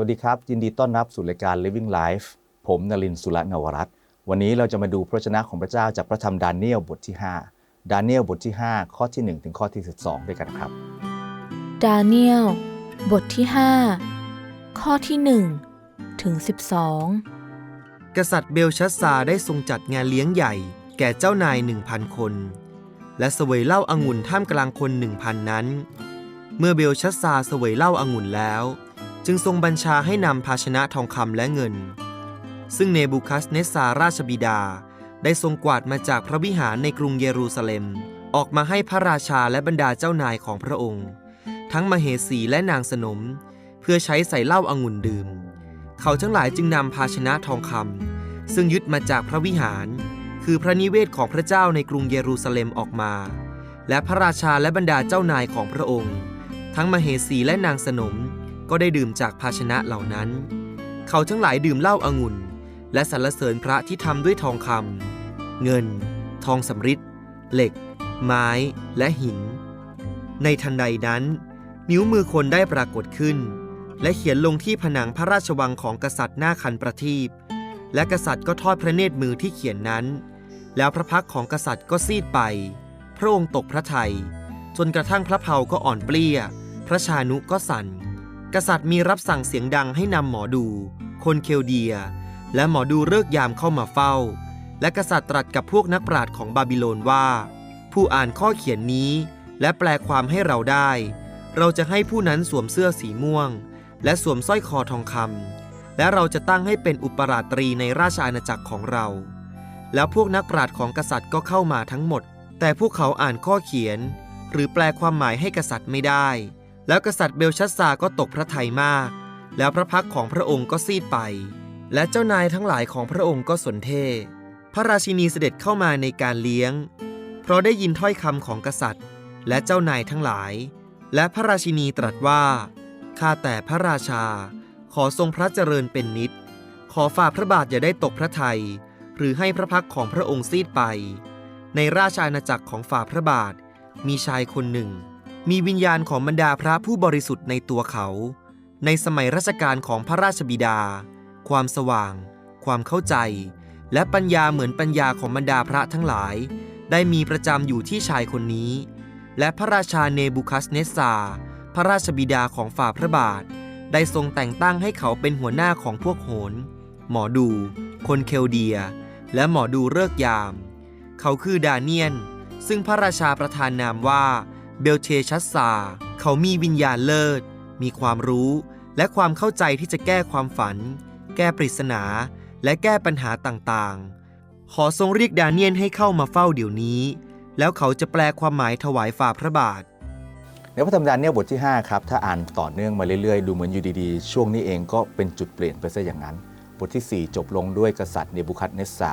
วัสดีครับ ยินดีต้อนรับสู่รายการ Living Life ผมนลินทร์สุรนวรัตน์วันนี้เราจะมาดูพระชนะของพระเจ้าจากพระธรรมดาเนียลบทที่ 5 ดาเนียลบทที่ 5 ข้อที่ 1 ถึงข้อที่ 12 ด้วยกันครับ ดาเนียลบทที่ 5 ข้อที่ 1 ถึง 12 กษัตริย์เบลชัสซาร์ได้ทรงจัดงานเลี้ยงใหญ่ แก่เจ้านายหนึ่งพันคน และเสวยเหล้าอางุ่นท่ามกลางคนหนึ่งพันนั้น เมื่อเบลชัสซาร์เสวยเหล้าอางุ่นแล้ว จึงทรงบัญชาให้นำภาชนะทองคำและเงิน ซึ่งเนบูคัสเนสซาราชบิดา ได้ทรงกวาดมาจากพระวิหารในกรุงเยรูซาเล็ม ออกมาให้พระราชาและบรรดาเจ้านายของพระองค์ ทั้งมเหสีและนางสนม เพื่อใช้ใส่เหล้าอางุ่นดื่ม เขาทั้งหลายจึงนำภาชนะทองคำซึ่งยึดมาจากพระวิหาร คือพระนิเวศของพระเจ้าในกรุงเยรูซาเล็มออกมา และพระราชาและบรรดาเจ้านายของพระองค์ ทั้งมเหสีและนางสนม ก็ได้ดื่มจากภาชนะเหล่านั้น เขาทั้งหลายดื่มเหล้าอางุ่น และสรรเสริญพระที่ทำด้วยทองคำเงิน ทองสำริดเหล็ก ไม้ และหิน ในทันใดนั้น นิ้วมือคนได้ปรากฏขึ้น และเขียนลงที่ผนังพระราชวังของกษัตริย์หน้าคันประทีปและกษัตริย์ก็ทอดพระเนตรมือที่เขียนนั้น แล้วพระพักของกษัตริย์ก็ซีดไป พระองค์ตกพระทัยจนกระทั่งพระเพาก็อ่อนเปลี้ย พระชานุก็สั่น กษัตริย์มีรับสั่งเสียงดังให้นำหมอดู คนเคลเดีย และหมอดูเลิกยามเข้ามาเฝ้า และกษัตริย์ตรัสกับพวกนักปราชญ์ของบาบิโลนว่า ผู้อ่านข้อเขียนนี้ และแปลความให้เราได้ เราจะให้ผู้นั้นสวมเสื้อสีม่วง และสวมสร้อยคอทองคำและเราจะตั้งให้เป็นอุปราชตรีในราชอาณาจักรของเรา แล้วพวกนักปราชญ์ของกษัตริย์ก็เข้ามาทั้งหมด แต่พวกเขาอ่านข้อเขียน หรือแปลความหมายให้กษัตริย์ไม่ได้ แล้วกษัตริย์เบลชัสซาก็ตกพระทัยมาก แล้วพระพักของพระองค์ก็ซีดไป และเจ้านายทั้งหลายของพระองค์ก็สนเท่พระราชินีเสด็จเข้ามาในการเลี้ยง เพราะได้ยินถ้อยคำของกษัตริย์ และเจ้านายทั้งหลาย และพระราชินีตรัสว่า ข้าแต่พระราชา ขอทรงพระเจริญเป็นนิด ขอฝ่าพระบาทอย่าได้ตกพระทัย หรือให้พระพักของพระองค์ซีดไป ในราชอาณาจักรของฝ่าพระบาท มีชายคนหนึ่ง มีวิญญาณของบรรดาพระผู้บริสุทธิ์ในตัวเขา ในสมัยรัชกาลของพระราชบิดา ความสว่าง ความเข้าใจ และปัญญาเหมือนปัญญาของบรรดาพระทั้งหลาย ได้มีประจำอยู่ที่ชายคนนี้ และพระราชาเนบูคัสเนสซาพระราชบิดาของฝ่าพระบาท ได้ทรงแต่งตั้งให้เขาเป็นหัวหน้าของพวกโหรหมอดู คนเคลเดีย และหมอดูเลิกยาม เขาคือดาเนียน ซึ่งพระราชาประทานนามว่า เบลเทชัสซา เขามีวิญญาณเลิศ มีความรู้และความเข้าใจที่จะแก้ความฝัน แก้ปริศนา และแก้ปัญหาต่างๆ ขอทรงเรียกดาเนียนให้เข้ามาเฝ้าเดี๋ยวนี้ แล้วเขาจะแปลความหมายถวายฝ่าพระบาทในพระธรรมดาเนียบทที่ 5 ครับ ถ้าอ่านต่อเนื่องมาเรื่อยๆ ดูเหมือนอยู่ดีๆ ช่วงนี้เองก็เป็นจุดเปลี่ยนไปซะอย่างนั้น บทที่ 4 จบลงด้วยกษัตริย์เนบูคัดเนสซา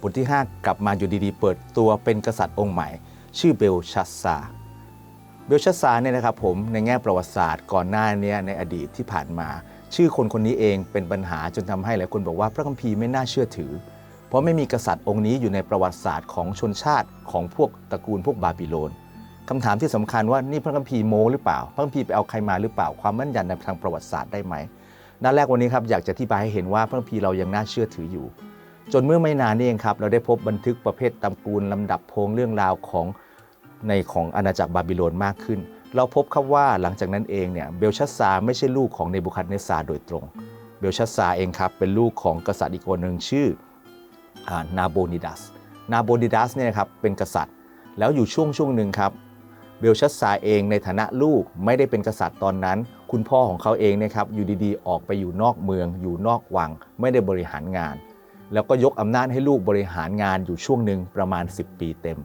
บทที่ 5 กลับมาอยู่ดีๆ เปิดตัวเป็นกษัตริย์องค์ใหม่ ชื่อเบลชัสซา เบลชัสซาเนี่ยนะครับผมในแง่ประวัติศาสตร์ก่อนหน้านี้ในอดีตที่ผ่านมา ชื่อคนคนนี้เองเป็นปัญหาจนทำให้หลายคนบอกว่าพระคัมภีร์ไม่น่าเชื่อถือ เพราะไม่มีกษัตริย์องค์นี้อยู่ในประวัติศาสตร์ของชนชาติของพวกตระกูลพวกบาบิโลนคำถามที่สำคัญว่านี่พระคัมภีร์โมหรือเปล่า พระคัมภีร์ไปเอาใครมาหรือเปล่า ความมั่นยันในทางประวัติศาสตร์ได้ไหมด้านแรกวันนี้ครับอยากจะอธิบายให้เห็นว่าพระคัมภีร์เรายังน่าเชื่อถืออยู่ จนเมื่อไม่นานนี่เองครับเราได้พบบันทึกประเภทตำกูลลำดับโพงเรื่องราวของ ในของอาณาจักรบาบิโลนมากขึ้น เราพบครับว่าหลังจากนั้นเองเนี่ยเบลชัสซาไม่ใช่ลูกของเนบูคัดเนสซาโดยตรง เบลชัสซาเองครับเป็นลูกของกษัตริย์อีกคนหนึ่งชื่อนาโบนิดัส นาโบนิดัสเนี่ยครับเป็นกษัตริย์ แล้วอยู่ช่วงช่วงหนึ่งครับเบลชัสซาเองในฐานะลูกไม่ได้เป็นกษัตริย์ตอนนั้น คุณพ่อของเขาเองเนะครับอยู่ดีๆ ออกไปอยู่นอกเมือง อยู่นอกวัง ไม่ได้บริหารงาน แล้วก็ยกอำนาจให้ลูกบริหารงานอยู่ช่วงหนึ่งประมาณ 10 ปีเต็ม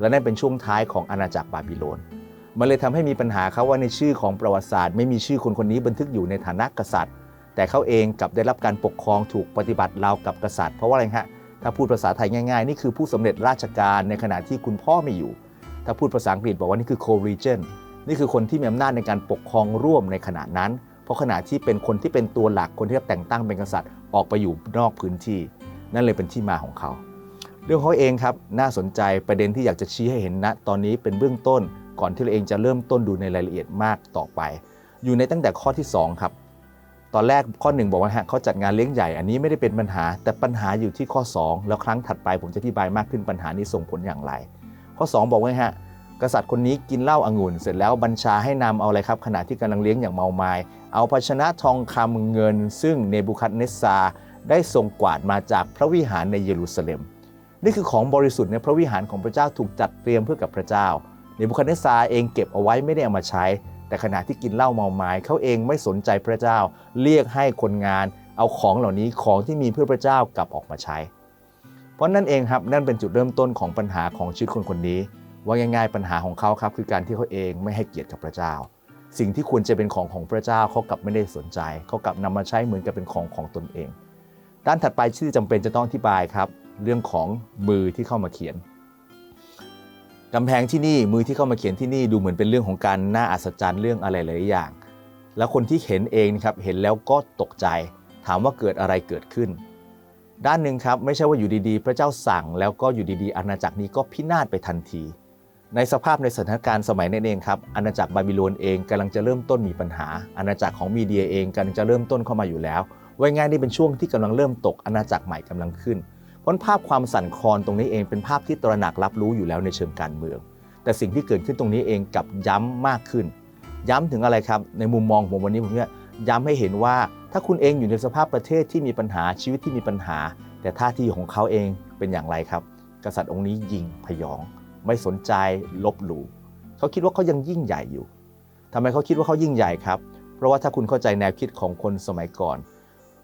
และนั่นเป็นช่วงท้ายของอาณาจักรบาบิโลน มันเลยทำให้มีปัญหาครับว่าในชื่อของประวัติศาสตร์ ไม่มีชื่อคนคนนี้บันทึกอยู่ในฐานะกษัตริย์ แต่เขาเองกลับได้รับการปกครองถูกปฏิบัติราวกับกษัตริย์เพราะว่าอะไรฮะถ้าพูดภาษาไทยง่ายๆ นี่คือผู้สำเร็จราชการในขณะที่คุณพ่อไม่อยู่ ถ้าพูดภาษาอังกฤษบอกว่านี่คือ co-regent นี่คือคนที่มีอำนาจในการปกครองร่วมในขณะนั้น เพราะขณะที่เป็นคนที่เป็นตัวหลักคนที่แต่งตั้งเป็นกษัตริย์ออกไปอยู่นอกพื้นที่ นั่นเลยเป็นที่มาของเขา รื่องเขาเองครับน่าสนใจประเด็นที่อยากจะชี้ให้เห็นณตอนนี้เป็นเบื้องต้นก่อนที่เราเองจะเริ่มต้นดูในรายละเอียดมากต่อไป อยู่ในตั้งแต่ข้อที่ 2 ครับ ตอนแรกข้อหนึ่งบอกว่าฮะเขาจัดงานเลี้ยงใหญ่ อันนี้ไม่ได้เป็นปัญหา แต่ปัญหาอยู่ที่ข้อ 2 แล้วครั้งถัดไปผมจะอธิบายมากขึ้นปัญหานี้ส่งผลอย่างไร ข้อ 2 บอกว่าฮะกษัตริย์คนนี้กินเหล้าองุ่น เสร็จแล้วบัญชาให้นำเอาอะไรครับขณะที่กำลังเลี้ยงอย่างเมาไมายเอาภาชนะทองคำเงิน ซึ่งเนบูคัดเนสซาได้ทรงกวาดมาจากพระวิหารในเยรูซาเล็ม นี่คือของบริสุทธิ์ในพระวิหารของพระเจ้าถูกจัดเตรียมเพื่อกับพระเจ้าเนบูคัดเนสซาเองเก็บเอาไว้ไม่ได้เอามาใช้ แต่ขณะที่กินเหล้าเมาไม้เขาเองไม่สนใจพระเจ้า เรียกให้คนงานเอาของเหล่านี้ของที่มีเพื่อพระเจ้ากลับออกมาใช้ เพราะนั่นเองครับนั่นเป็นจุดเริ่มต้นของปัญหาของชีวิตคนคนนี้ ว่าง่ายๆปัญหาของเขาครับคือการที่เขาเองไม่ให้เกียรติกับพระเจ้า สิ่งที่ควรจะเป็นของของพระเจ้าเขากลับไม่ได้สนใจเขากลับนำมาใช้เหมือนกับเป็นของของตนเอง ด้านถัดไปที่จำเป็นจะต้องอธิบายครับ เรื่องของมือที่เข้ามาเขียนกำแพงที่นี่มือที่เข้ามาเขียนที่นี่ดูเหมือนเป็นเรื่องของการน่าอัศจรรย์เรื่องอะไรหลายอย่าง แล้วคนที่เห็นเองนะครับเห็นแล้วก็ตกใจ ถามว่าเกิดอะไรเกิดขึ้น ด้านหนึ่งครับไม่ใช่ว่าอยู่ดีๆ พระเจ้าสั่งแล้วก็อยู่ดีๆ อาณาจักรนี้ก็พินาศไปทันที ในสภาพในสถานการณ์สมัยนั้นเองครับอาณาจักรบาบิโลนเองกำลังจะเริ่มต้นมีปัญหา อาณาจักรของมีเดียเองกำลังจะเริ่มต้นเข้ามาอยู่แล้วไว่าง่ายนี่เป็นช่วงที่กำลังเริ่มตกอาณาจักรใหม่กำลังขึ้น เพราะภาพความสั่นคลอนตรงนี้เองเป็นภาพที่ตระหนักรับรู้อยู่แล้วในเชิงการเมือง แต่สิ่งที่เกิดขึ้นตรงนี้เองกับย้ำมากขึ้น ย้ำถึงอะไรครับในมุมมองของผมวันนี้ผมเนี่ยย้ำให้เห็นว่าถ้าคุณเองอยู่ในสภาพประเทศที่มีปัญหาชีวิตที่มีปัญหา แต่ท่าทีของเขาเองเป็นอย่างไรครับ กษัตริย์องค์นี้ยิงพยอง ไม่สนใจลบหลู่เขาคิดว่าเขายังยิ่งใหญ่อยู่ทำไมเขาคิดว่าเขายิ่งใหญ่ครับ เพราะว่าถ้าคุณเข้าใจแนวคิดของคนสมัยก่อน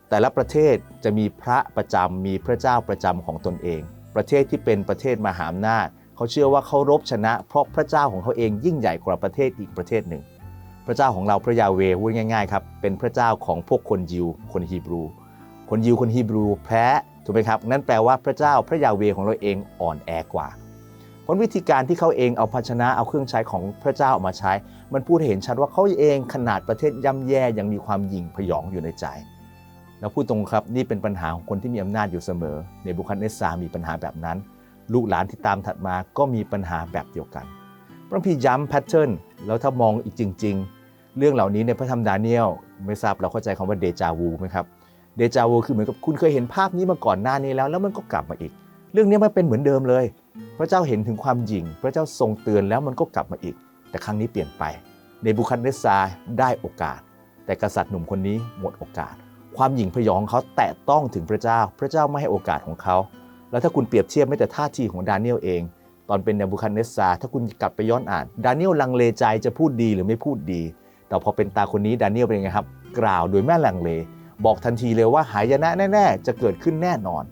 แต่ละประเทศจะมีพระประจำมีพระเจ้าประจำของตนเอง ประเทศที่เป็นประเทศมหาอำนาจเขาเชื่อว่าเขารบชนะ เพราะพระเจ้าของเขาเองยิ่งใหญ่กว่าประเทศอีกประเทศหนึ่ง พระเจ้าของเราพระยาเวห์พูดง่ายๆครับเป็นพระเจ้าของพวกคนยิว คนฮีบรู คนยิวคนฮีบรูแพ้ถูกไหมครับนั่นแปลว่าพระเจ้าพระยาเวของเราเองอ่อนแอกว่าเพราะวิธีการที่เขาเองเอาภาชนะเอาเครื่องใช้ของพระเจ้าออกมาใช้ มันพูดให้เห็นชัดว่าเขาเองขนาดประเทศย่ำแย่ยังมีความหยิ่งพยองอยู่ในใจ แล้วพูดตรงครับนี่เป็นปัญหาของคนที่มีอำนาจอยู่เสมอในบุคัดเนสซามีปัญหาแบบนั้น ลูกหลานที่ตามถัดมาก็มีปัญหาแบบเดียวกันพระพีร์ย้ำแพทเทิร์นแล้วถ้ามองอีกจริง ๆ เรื่องเหล่านี้ในพระธรรมดาเนียลไม่ทราบเราเข้าใจคำว่าเดจาวูไหมครับเดจาวูคือเหมือนกับคุณเคยเห็นภาพนี้มาก่อนหน้านี้แล้ว แล้วมันก็กลับมาอีก เรื่องนี้มันเป็นเหมือนเดิมเลย พระเจ้าเห็นถึงความหยิ่ง พระเจ้าทรงเตือนแล้วมันก็กลับมาอีก แต่ครั้งนี้เปลี่ยนไป ในบุคัดเนสซาได้โอกาส แต่กษัตริย์หนุ่มคนนี้หมดโอกาส ความหยิ่งพยองของเขาแตะต้องถึงพระเจ้า พระเจ้าไม่ให้โอกาสของเขา แล้วถ้าคุณเปรียบเทียบไม่แต่ท่าทีของดาเนียลเอง ตอนเป็นเนบูคัดเนสซาถ้าคุณกลับไปย้อนอ่าน ดาเนียลลังเลใจจะพูดดีหรือไม่พูดดี แต่พอเป็นตาคนนี้ดาเนียลเป็นไงครับ กล่าวโดยแม่ลังเล บอกทันทีเลยว่าหายนะแน่ๆ จะเกิดขึ้นแน่นอน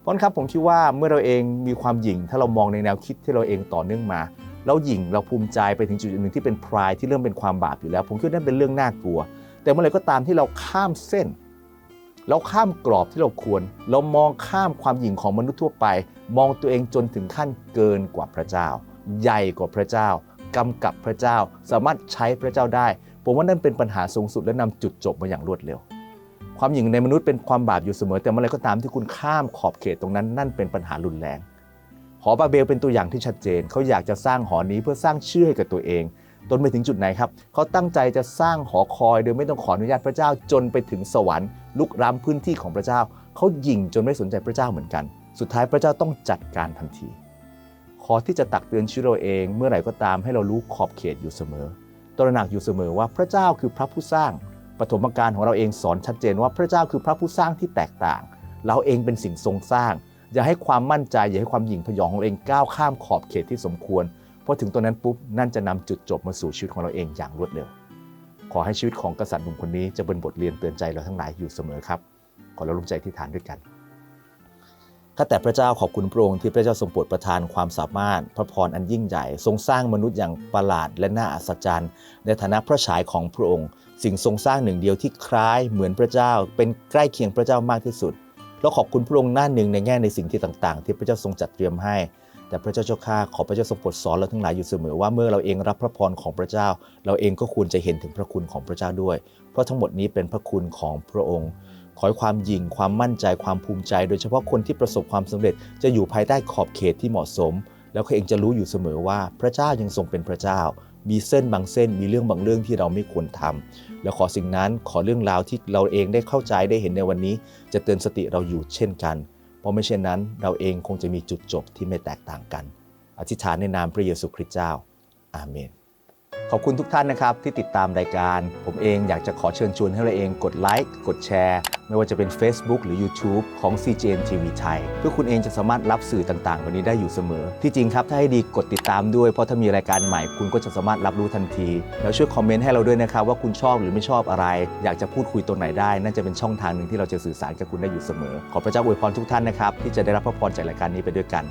เพราะนั้นครับผมคิดว่าเมื่อเราเองมีความหยิ่งถ้าเรามองในแนวคิดที่เราเองต่อเนื่องมาเราหยิ่งเราภูมิใจไปถึงจุดหนึ่งที่เป็นพรายที่เริ่มเป็นความบาปอยู่แล้ว ผมคิดว่านั่นเป็นเรื่องน่ากลัว แต่เมื่อไรก็ตามที่เราข้ามเส้น เราข้ามกรอบที่เราควร เรามองข้ามความหยิ่งของมนุษย์ทั่วไป มองตัวเองจนถึงขั้นเกินกว่าพระเจ้า ใหญ่กว่าพระเจ้ากำกับพระเจ้า สามารถใช้พระเจ้าได้ ผมว่านั่นเป็นปัญหาสูงสุดและนำจุดจบมาอย่างรวดเร็ว ความหยิ่งในมนุษย์เป็นความบาปอยู่เสมอ แต่เมื่อไรก็ตามที่คุณข้ามขอบเขตตรงนั้น นั่นเป็นปัญหารุนแรง หอบาเบลเป็นตัวอย่างที่ชัดเจน เขาอยากจะสร้างหอนี้เพื่อสร้างชื่อให้กับตัวเอง จนไปถึงจุดไหนครับเขาตั้งใจจะสร้างหอคอยโดยไม่ต้องขออนุญาตพระเจ้าจนไปถึงสวรรค์ลุกล้ำพื้นที่ของพระเจ้าเขายิงจนไม่สนใจพระเจ้าเหมือนกัน สุดท้ายพระเจ้าต้องจัดการทันที ขอที่จะตักเตือนชีวิตเราเอง เมื่อไหร่ก็ตามให้เรารู้ขอบเขตอยู่เสมอ ตระหนักอยู่เสมอว่าพระเจ้าคือพระผู้สร้างปฐมกาลของเราเองสอนชัดเจนว่าพระเจ้าคือพระผู้สร้างที่แตกต่าง เราเองเป็นสิ่งทรงสร้าง อย่าให้ความมั่นใจอย่าให้ความหยิ่งพยองของเองก้าวข้ามขอบเขตที่สมควร พอถึงตรงนั้นปุ๊บนั่นจะนำจุดจบมาสู่ชีวิตของเราเองอย่างรวดเร็ว ขอให้ชีวิตของกษัตริย์หนุ่มคนนี้จะเป็นบทเรียนเตือนใจเราทั้งหลายอยู่เสมอครับขอเราลงใจที่ฐานด้วยกันข้าแต่พระเจ้าขอบคุณพระองค์ที่พระเจ้าทรงโปรดประทานความสามารถ พระพรอันยิ่งใหญ่ ทรงสร้างมนุษย์อย่างประหลาดและน่าอัศจรรย์ ในฐานะพระฉายของพระองค์ สิ่งทรงสร้างหนึ่งเดียวที่คล้ายเหมือนพระเจ้า เป็นใกล้เคียงพระเจ้ามากที่สุด เราขอบคุณพระองค์หน้าหนึ่งในแง่ในสิ่งที่ต่างๆ ที่พระเจ้าทรงจัดเตรียมให้ แต่พระเจ้าเจ้าข้าขอพระเจ้าทรงโปรดสอนเราทั้งหลายอยู่เสมอว่าเมื่อเราเองรับพระพรของพระเจ้า เราเองก็ควรจะเห็นถึงพระคุณของพระเจ้าด้วย เพราะทั้งหมดนี้เป็นพระคุณของพระองค์ ขอให้ความยิ่งความมั่นใจความภูมิใจ โดยเฉพาะคนที่ประสบความสำเร็จจะอยู่ภายใต้ขอบเขตที่เหมาะสม แล้วเขาเองจะรู้อยู่เสมอว่าพระเจ้ายังทรงเป็นพระเจ้า มีเส้นบางเส้นมีเรื่องบางเรื่องที่เราไม่ควรทำแล้วขอสิ่งนั้นขอเรื่องราวที่เราเองได้เข้าใจได้เห็นในวันนี้ จะเตือนสติเราอยู่เช่นกัน เพราะไม่เช่นนั้น เราเองคงจะมีจุดจบที่ไม่แตกต่างกัน อธิษฐานในนามพระเยซูคริสต์เจ้า อาเมน ขอบคุณทุกท่านนะครับที่ติดตามรายการ ผมเองอยากจะขอเชิญชวนให้เราเองกดไลค์กดแชร์ ไม่ว่าจะเป็น Facebook หรือ YouTube ของ CGN TV ไทยเพื่อคุณเองจะสามารถรับสื่อต่างๆวันนี้ได้อยู่เสมอ ที่จริงครับ ถ้าให้ดีกดติดตามด้วย เพราะถ้ามีรายการใหม่คุณก็จะสามารถรับรู้ทันที แล้วช่วยคอมเมนต์ให้เราด้วยนะครับว่าคุณชอบหรือไม่ชอบอะไร อยากจะพูดคุยตรงไหนได้น่าจะเป็นช่องทางหนึ่งที่เราจะสื่อสารกับคุณได้อยู่เสมอ ขอพระเจ้าอวยพรทุกท่านนะครับที่จะได้รับพระพรจากรายการนี้ไปด้วยกัน